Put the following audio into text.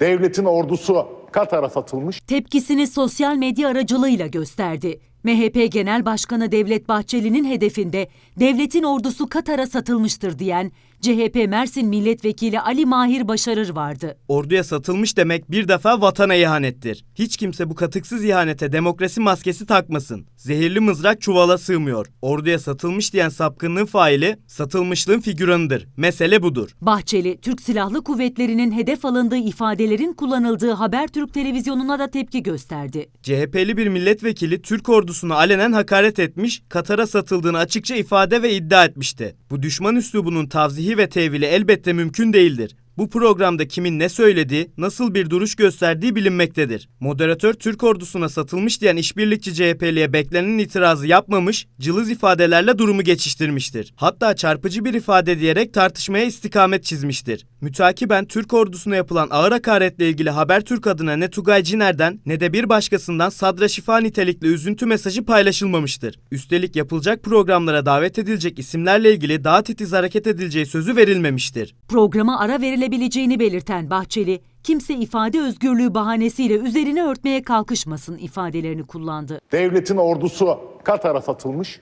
Devletin ordusu Katar'a satılmış. Tepkisini sosyal medya aracılığıyla gösterdi. MHP Genel Başkanı Devlet Bahçeli'nin hedefinde devletin ordusu Katar'a satılmıştır diyen CHP Mersin Milletvekili Ali Mahir Başarır vardı. Orduya satılmış demek bir defa vatana ihanettir. Hiç kimse bu katıksız ihanete demokrasi maskesi takmasın. Zehirli mızrak çuvala sığmıyor. Orduya satılmış diyen sapkınlığın faili satılmışlığın figüranıdır. Mesele budur. Bahçeli, Türk Silahlı Kuvvetleri'nin hedef alındığı ifadelerin kullanıldığı Habertürk televizyonuna da tepki gösterdi. CHP'li bir milletvekili Türk ordusuna alenen hakaret etmiş, Katar'a satıldığını açıkça ifade ve iddia etmişti. Bu düşman üslubunun tavzihi ve tevili elbette mümkün değildir. Bu programda kimin ne söylediği, nasıl bir duruş gösterdiği bilinmektedir. Moderatör Türk ordusuna satılmış diyen işbirlikçi CHP'liye beklenen itirazı yapmamış, cılız ifadelerle durumu geçiştirmiştir. Hatta çarpıcı bir ifade diyerek tartışmaya istikamet çizmiştir. Mütakiben Türk ordusuna yapılan ağır hakaretle ilgili Habertürk adına ne Tugay Ciner'den ne de bir başkasından sadra şifa nitelikli üzüntü mesajı paylaşılmamıştır. Üstelik yapılacak programlara davet edilecek isimlerle ilgili daha titiz hareket edileceği sözü verilmemiştir. Programa ara verilebileceğini belirten Bahçeli, kimse ifade özgürlüğü bahanesiyle üzerine örtmeye kalkışmasın ifadelerini kullandı. Devletin ordusu Katar'a satılmış.